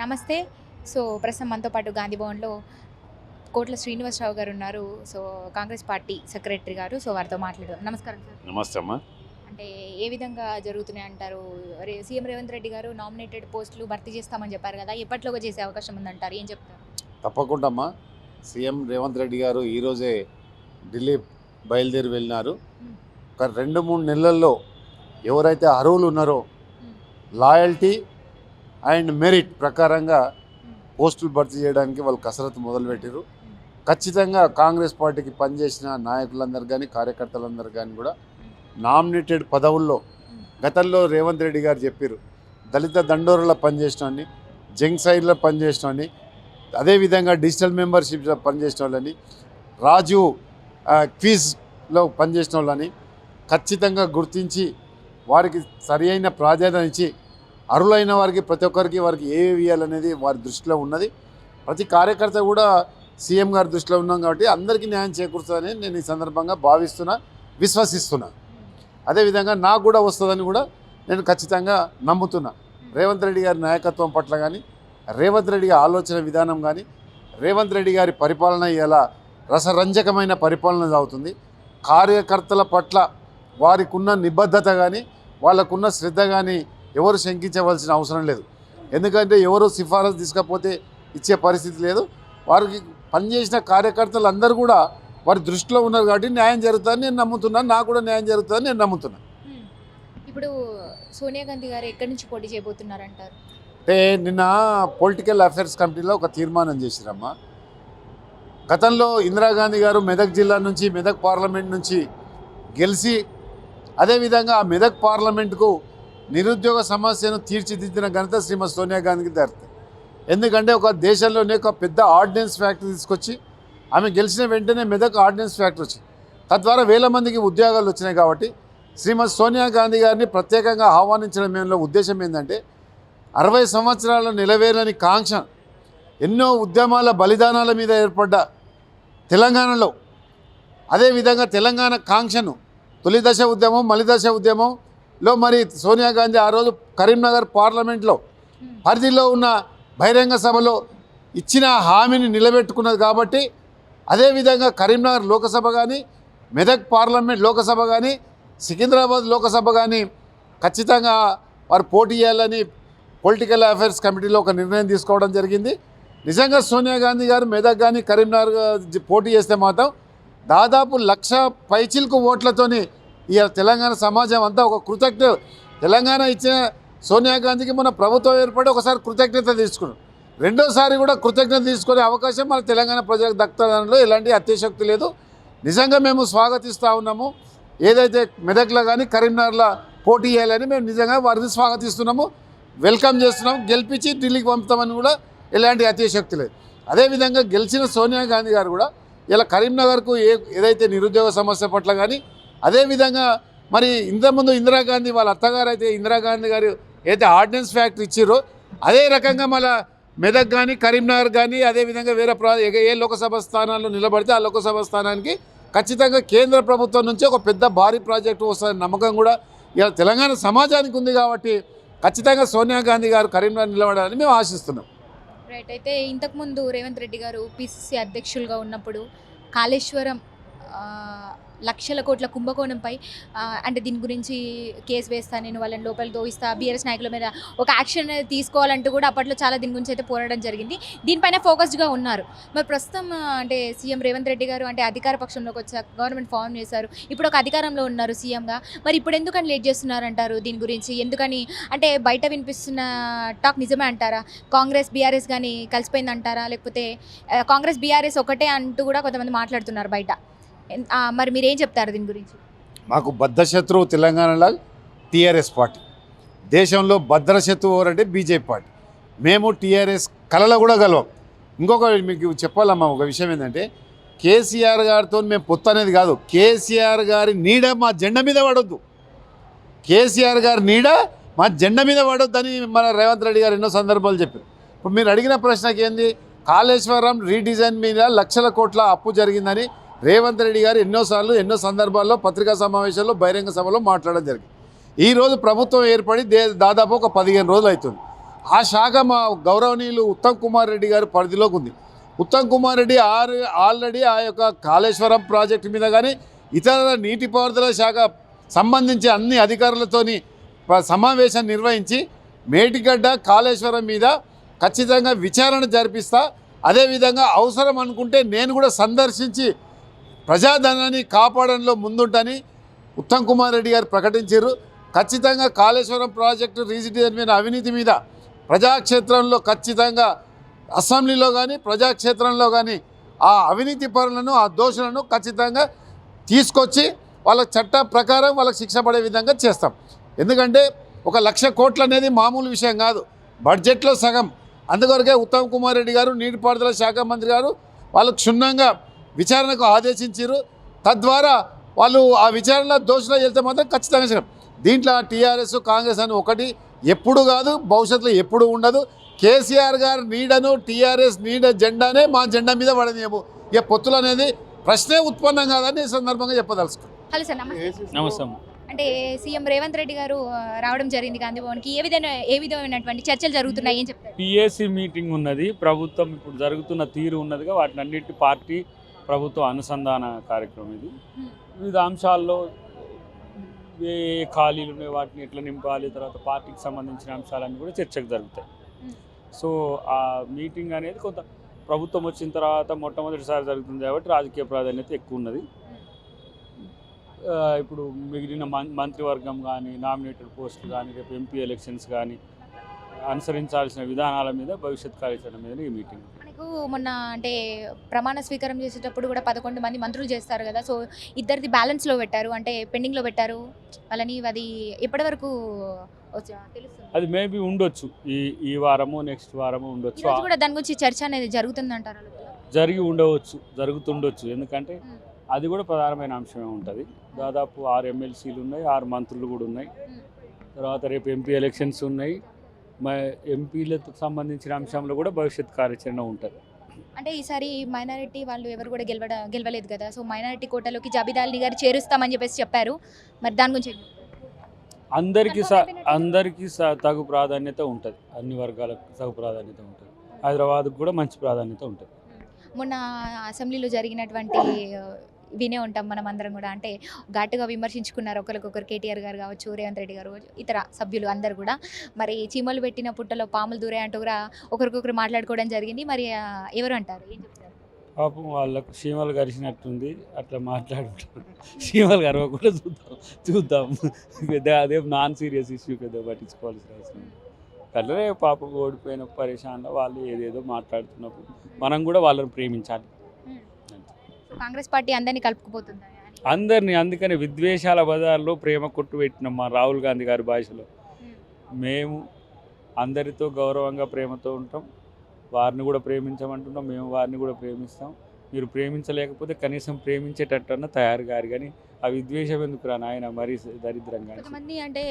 నమస్తే. సో ప్రస్తుతం మనతో పాటు గాంధీ భవన్లో కోట్ల శ్రీనివాసరావు గారు ఉన్నారు. సో కాంగ్రెస్ పార్టీ సెక్రటరీ గారు. సో వారితో మాట్లాడదాం. నమస్కారం సార్. నమస్తే అమ్మా. అంటే ఏ విధంగా జరుగుతున్నాయి అంటారు? సీఎం రేవంత్ రెడ్డి గారు నామినేటెడ్ పోస్టులు భర్తీ చేస్తామని చెప్పారు కదా ఎప్పట్లోగా చేసే అవకాశం ఉందంటారు? ఏం చెప్తారు? తప్పకుండా అమ్మా. సీఎం రేవంత్ రెడ్డి గారు ఈరోజే ఢిల్లీ బయలుదేరి వెళ్ళినారు. ఒక రెండు మూడు నెలల్లో ఎవరైతే అర్హులు ఉన్నారో లాయల్టీ అండ్ మెరిట్ ప్రకారంగా పోస్టులు భర్తీ చేయడానికి వాళ్ళు కసరత్తు మొదలుపెట్టారు ఖచ్చితంగా కాంగ్రెస్ పార్టీకి పనిచేసిన నాయకులందరూ కానీ కార్యకర్తలందరూ కానీ కూడా నామినేటెడ్ పదవుల్లో గతంలో రేవంత్ రెడ్డి గారు చెప్పారు దళిత దండోరలో పనిచేసిన జంగ్ సైడ్లో పనిచేసిన అదేవిధంగా డిజిటల్ మెంబర్షిప్లో పనిచేసిన వాళ్ళని రాజు క్విజ్లో పనిచేసిన వాళ్ళని ఖచ్చితంగా గుర్తించి వారికి సరి అయిన ప్రాధాన్యత ఇచ్చి అర్హులైన వారికి ప్రతి ఒక్కరికి వారికి ఏ ఇవ్వాలనేది వారి దృష్టిలో ఉన్నది. ప్రతి కార్యకర్త కూడా సీఎం గారి దృష్టిలో ఉన్నాం కాబట్టి అందరికీ న్యాయం చేకూరుతుందని నేను ఈ సందర్భంగా భావిస్తున్నా విశ్వసిస్తున్నా. అదేవిధంగా నాకు కూడా వస్తుందని కూడా నేను ఖచ్చితంగా నమ్ముతున్నా. రేవంత్ రెడ్డి గారి నాయకత్వం పట్ల కానీ రేవంత్ రెడ్డి గారి ఆలోచన విధానం కానీ రేవంత్ రెడ్డి గారి పరిపాలన ఎలా రసరంజకమైన పరిపాలన సాగుతుంది కార్యకర్తల పట్ల వారికి ఉన్న నిబద్ధత కానీ వాళ్ళకున్న శ్రద్ధ కానీ ఎవరు శంకించవలసిన అవసరం లేదు. ఎందుకంటే ఎవరు సిఫారసు తీసుకపోతే ఇచ్చే పరిస్థితి లేదు. వారికి పనిచేసిన కార్యకర్తలు అందరూ కూడా వారి దృష్టిలో ఉన్నారు కాబట్టి న్యాయం జరుగుతుందని నేను నమ్ముతున్నాను. నాకు కూడా న్యాయం జరుగుతుందని నేను నమ్ముతున్నాను. ఇప్పుడు సోనియా గాంధీ గారు ఎక్కడి నుంచి పోటీ చేయబోతున్నారంటారు? అంటే నిన్న పొలిటికల్ అఫైర్స్ కమిటీలో ఒక తీర్మానం చేసిరమ్మా. గతంలో ఇందిరాగాంధీ గారు మెదక్ జిల్లా నుంచి మెదక్ పార్లమెంట్ నుంచి గెలిచి అదేవిధంగా ఆ మెదక్ పార్లమెంటుకు నిరుద్యోగ సమస్యను తీర్చిదిద్దిన ఘనత శ్రీమతి సోనియా గాంధీకి దక్కుతుంది ఎందుకంటే ఒక దేశంలోనే ఒక పెద్ద ఆర్డినెన్స్ ఫ్యాక్టరీ తీసుకొచ్చి ఆమె గెలిచిన వెంటనే మెదక్ ఆర్డినెన్స్ ఫ్యాక్టరీ వచ్చింది. తద్వారా వేల మందికి ఉద్యోగాలు వచ్చినాయి కాబట్టి శ్రీమతి సోనియా గాంధీ గారిని ప్రత్యేకంగా ఆహ్వానించడం ఉద్దేశం ఏంటంటే అరవై సంవత్సరాల నిలవేరని కాంక్ష ఎన్నో ఉద్యమాల బలిదానాల మీద ఏర్పడ్డ తెలంగాణలో అదేవిధంగా తెలంగాణ కాంక్షను తొలి దశ ఉద్యమం మలి దశ లో మరి సోనియా గాంధీ ఆ రోజు కరీంనగర్ పార్లమెంట్లో పరిధిలో ఉన్న బహిరంగ సభలో ఇచ్చిన హామీని నిలబెట్టుకున్నది కాబట్టి అదేవిధంగా కరీంనగర్ లోకసభ కానీ మెదక్ పార్లమెంట్ లోకసభ కానీ సికింద్రాబాద్ లోకసభ కానీ ఖచ్చితంగా వారు పోటీ చేయాలని పొలిటికల్ అఫైర్స్ కమిటీలో ఒక నిర్ణయం తీసుకోవడం జరిగింది. నిజంగా సోనియా గాంధీ గారు మెదక్ కానీ కరీంనగర్ పోటీ చేస్తే మాత్రం దాదాపు లక్ష పైచిల్కు ఓట్లతోని ఇవాళ తెలంగాణ సమాజం అంతా ఒక కృతజ్ఞ తెలంగాణ ఇచ్చిన సోనియా గాంధీకి మన ప్రభుత్వం ఏర్పడి ఒకసారి కృతజ్ఞత తీసుకున్నాం రెండోసారి కూడా కృతజ్ఞత తీసుకునే అవకాశం మన తెలంగాణ ప్రజలకు దక్కుతుందనలో ఎలాంటి అత్యశక్తి లేదు. నిజంగా మేము స్వాగతిస్తూ ఉన్నాము. ఏదైతే మెదక్లో కానీ కరీంనగర్లో పోటీ చేయాలని మేము నిజంగా వారిని స్వాగతిస్తున్నాము. వెల్కమ్ చేస్తున్నాము. గెలిపించి ఢిల్లీకి పంపుతామని కూడా ఎలాంటి అత్యశక్తి లేదు. అదేవిధంగా గెలిచిన సోనియా గాంధీ గారు కూడా ఇలా కరీంనగర్కు ఏ ఏదైతే నిరుద్యోగ సమస్య పట్ల కానీ అదేవిధంగా మరి ఇంతకుముందు ఇందిరాగాంధీ వాళ్ళ అత్తగారు అయితే ఇందిరాగాంధీ గారు అయితే ఆర్డినెన్స్ ఫ్యాక్టరీ ఇచ్చిరో అదే రకంగా మళ్ళీ మెదక్ కానీ కరీంనగర్ కానీ అదేవిధంగా వేరే ప్రా ఏ- లోకసభ స్థానాల్లో నిలబడితే ఆ లోకసభ స్థానానికి ఖచ్చితంగా కేంద్ర ప్రభుత్వం నుంచి ఒక పెద్ద భారీ ప్రాజెక్టు వస్తుందని నమ్మకం కూడా ఇలా తెలంగాణ సమాజానికి ఉంది కాబట్టి ఖచ్చితంగా సోనియా గాంధీ గారు కరీంనగర్ నిలబడాలని మేము ఆశిస్తున్నాం. రైట్ అయితే ఇంతకుముందు రేవంత్ రెడ్డి గారు పిసిసి అధ్యక్షులుగా ఉన్నప్పుడు కాళేశ్వరం లక్షల కోట్ల కుంభకోణంపై అంటే దీని గురించి కేసు వేస్తా నేను వాళ్ళని లోపల దోయిస్తా బీఆర్ఎస్ నాయకుల మీద ఒక యాక్షన్ తీసుకోవాలంటూ కూడా అప్పట్లో చాలా దీని గురించి అయితే పోరాడడం జరిగింది. దీనిపైన ఫోకస్డ్గా ఉన్నారు. మరి ప్రస్తుతం అంటే సీఎం రేవంత్ రెడ్డి గారు అంటే అధికార పక్షంలోకి వచ్చాక గవర్నమెంట్ ఫామ్ చేశారు. ఇప్పుడు ఒక అధికారంలో ఉన్నారు సీఎంగా. మరి ఇప్పుడు ఎందుకని లేట్ చేస్తున్నారు అంటారు దీని గురించి? ఎందుకని? అంటే బయట వినిపిస్తున్న టాక్ నిజమే అంటారా? కాంగ్రెస్ బీఆర్ఎస్ కానీ కలిసిపోయింది అంటారా లేకపోతే కాంగ్రెస్ బీఆర్ఎస్ ఒకటే అంటూ కూడా కొంతమంది మాట్లాడుతున్నారు బయట. మరి మీరు ఏం చెప్తారు దీని గురించి? మాకు బద్ధశత్రువు తెలంగాణలో టీఆర్ఎస్ పార్టీ. దేశంలో భద్రశత్రువు ఎవరంటే బీజేపీ పార్టీ. మేము టీఆర్ఎస్ కళలో కూడా గలవం ఇంకొక మీకు చెప్పాలమ్మా ఒక విషయం ఏంటంటే కేసీఆర్ గారితో మేము పొత్తు అనేది కాదు. కేసీఆర్ గారి నీడ మా జెండా మీద పడొద్దు. కేసీఆర్ గారి నీడ మా జెండా మీద పడొద్దని మన రేవంత్ రెడ్డి గారు ఎన్నో సందర్భాలు చెప్పారు. ఇప్పుడు మీరు అడిగిన ప్రశ్నకి ఏంది కాళేశ్వరం రీడిజైన్ మీద లక్షల కోట్ల అప్పు జరిగిందని రేవంత్ రెడ్డి గారు ఎన్నోసార్లు ఎన్నో సందర్భాల్లో పత్రికా సమావేశాల్లో బహిరంగ సభలో మాట్లాడడం జరిగింది. ఈరోజు ప్రభుత్వం ఏర్పడి దే దాదాపు ఒక పదిహేను రోజులు అవుతుంది. ఆ శాఖ మా గౌరవనీయులు ఉత్తమ్ కుమార్ రెడ్డి గారి పరిధిలోకి ఉంది. ఉత్తమ్ కుమార్ రెడ్డి ఆరు ఆల్రెడీ ఆ యొక్క కాళేశ్వరం ప్రాజెక్టు మీద కానీ ఇతర నీటిపారుదల శాఖ సంబంధించి అన్ని అధికారులతోని సమావేశం నిర్వహించి మేటిగడ్డ కాళేశ్వరం మీద ఖచ్చితంగా విచారణ జరిపిస్తా అదేవిధంగా అవసరం అనుకుంటే నేను కూడా సందర్శించి ప్రజాధనాన్ని కాపాడంలో ముందుంటని ఉత్తమ్ కుమార్ రెడ్డి గారు ప్రకటించారు. ఖచ్చితంగా కాళేశ్వరం ప్రాజెక్టు రీజిటేషన్ మీద అవినీతి మీద ప్రజాక్షేత్రంలో ఖచ్చితంగా అసెంబ్లీలో కానీ ప్రజాక్షేత్రంలో కానీ ఆ అవినీతి పరులను ఆ దోషులను ఖచ్చితంగా తీసుకొచ్చి వాళ్ళ చట్ట ప్రకారం వాళ్ళకి శిక్ష పడే విధంగా చేస్తాం. ఎందుకంటే ఒక లక్ష కోట్లు అనేది మామూలు విషయం కాదు. బడ్జెట్లో సగం. అందుకొరకే ఉత్తమ్ కుమార్ రెడ్డి గారు నీటిపారుదల శాఖ మంత్రి గారు వాళ్ళు క్షుణ్ణంగా విచారణకు ఆదేశించారు తద్వారా వాళ్ళు ఆ విచారణలో దోషులు వెళ్తే మాత్రం ఖచ్చితంగా శిక్ష. దీంట్లో టీఆర్ఎస్ కాంగ్రెస్ అని ఒకటి ఎప్పుడు కాదు భవిష్యత్తులో ఎప్పుడు ఉండదు. కేసీఆర్ గారు నీడను టీఆర్ఎస్ నీడ జెండానే మా జెండా మీద పడనీయము. ఇక పొత్తులు అనేది ప్రశ్నే ఉత్పన్నం కాదని ఈ సందర్భంగా చెప్పదలుచుకున్నాను హలో సార్ నమస్తే. అంటే సీఎం రేవంత్ రెడ్డి గారు రావడం జరిగింది గాంధీ భవన్కి ఏ విధమైన ఏ విధమైనటువంటి చర్చలు జరుగుతున్నాయి? ఏం చెప్తారు? పిఎస్సి మీటింగ్ ఉన్నది ప్రభుత్వం ఇప్పుడు జరుగుతున్న తీరు ఉన్నదిగా వాటిని అన్నిటి పార్టీ ప్రభుత్వ అనుసంధాన కార్యక్రమం ఇది Hmm. వివిధ అంశాల్లో ఏ ఖాళీలు ఉన్నాయి వాటిని ఎట్లా నింపాలి తర్వాత పార్టీకి సంబంధించిన అంశాలన్నీ కూడా చర్చకు జరుగుతాయి Hmm. సో ఆ మీటింగ్ అనేది కొంత ప్రభుత్వం వచ్చిన తర్వాత మొట్టమొదటిసారి జరుగుతుంది కాబట్టి రాజకీయ ప్రాధాన్యత ఎక్కువ ఉన్నది ఆ, ఇప్పుడు మిగిలిన మం- మంత్రివర్గం కానీ నామినేటెడ్ పోస్టులు కానీ రేపు ఎంపీ ఎలక్షన్స్ కానీ అనుసరించాల్సిన విధానాల మీద భవిష్యత్ కార్యాచరణ మీద ఈ మీటింగ్. మనకు మొన్న అంటే ప్రమాణ స్వీకారం చేసేటప్పుడు కూడా పదకొండు మంది మంత్రులు చేస్తారు కదా సో ఇద్దరిది బ్యాలెన్స్లో పెట్టారు అంటే పెండింగ్లో పెట్టారు వాళ్ళని అది ఎప్పటి వరకు అది మేబీ ఉండొచ్చు. ఈ ఈ వారము నెక్స్ట్ వారము ఉండొచ్చు. కూడా దాని గురించి చర్చ అనేది జరుగుతుందంటారు జరిగి ఉండవచ్చు జరుగుతుండొచ్చు. ఎందుకంటే. అది కూడా ప్రధానమైన అంశమే ఉంటుంది. దాదాపు ఆరు ఎమ్మెల్సీలు ఉన్నాయి ఆరు మంత్రులు కూడా ఉన్నాయి. తర్వాత రేపు ఎంపీ ఎలక్షన్స్ ఉన్నాయి. ఎంపీలకు సంబంధించిన అంశంలో కూడా భవిష్యత్ కార్యాచరణ ఉంటుంది. అంటే ఈసారి మైనారిటీ వాళ్ళు ఎవరు కూడా గెలవడ గెలవలేదు కదా. సో మైనారిటీ కోటలోకి జాబితాలని గారు చేరుస్తామని చెప్పేసి చెప్పారు. మరి దాని గురించి? అందరికీ అందరికీ తగు ప్రాధాన్యత ఉంటుంది. అన్ని వర్గాలకు తగు ప్రాధాన్యత ఉంటుంది. హైదరాబాద్కు కూడా మంచి ప్రాధాన్యత ఉంటుంది. మొన్న అసెంబ్లీలో జరిగినటువంటి వినే ఉంటాం మనం అందరం కూడా. అంటే ఘాటుగా విమర్శించుకున్నారు ఒకరికొకరు కేటీఆర్ గారు కావచ్చు రేవంత్ రెడ్డి గారు కావచ్చు, ఇతర సభ్యులు అందరు కూడా. మరి చీమలు పెట్టిన పుట్టలో పాములు దూరే అంటూ కూడా ఒకరికొకరు మాట్లాడుకోవడం జరిగింది. మరి ఎవరు అంటారు? ఏం చెప్తారు? పాపం వాళ్ళకు చీమలు గరిచినట్టుంది అట్లా మాట్లాడుకుంటారు. చీమలు కరవకుండా చూద్దాం. చూద్దాం. పెద్ద అదే నాన్ సీరియస్ ఇష్యూ పెద్ద పట్టించుకోవాల్సిన అవసరం లేదు. అట్లనే పాపం ఓడిపోయిన పరేషాన్లో వాళ్ళు ఏదేదో మాట్లాడుతున్నప్పుడు మనం కూడా వాళ్ళని ప్రేమించాలి. కాంగ్రెస్ పార్టీ అందరినీ కలుపుకుపోతుంది అందరినీ అందుకని విద్వేషాల బజార్లో ప్రేమ కొట్టు పెట్టినాం మా రాహుల్ గాంధీ గారి భాషలో. మేము అందరితో గౌరవంగా ప్రేమతో ఉంటాం. వారిని కూడా ప్రేమించమంటున్నాం. మేము వారిని కూడా ప్రేమిస్తాం. మీరు ప్రేమించలేకపోతే కనీసం ప్రేమించేటట్టన్నా తయారు గారు కానీ ఆ విద్వేషం ఎందుకు రా నాయన మరీ దరిద్రంగా అంటే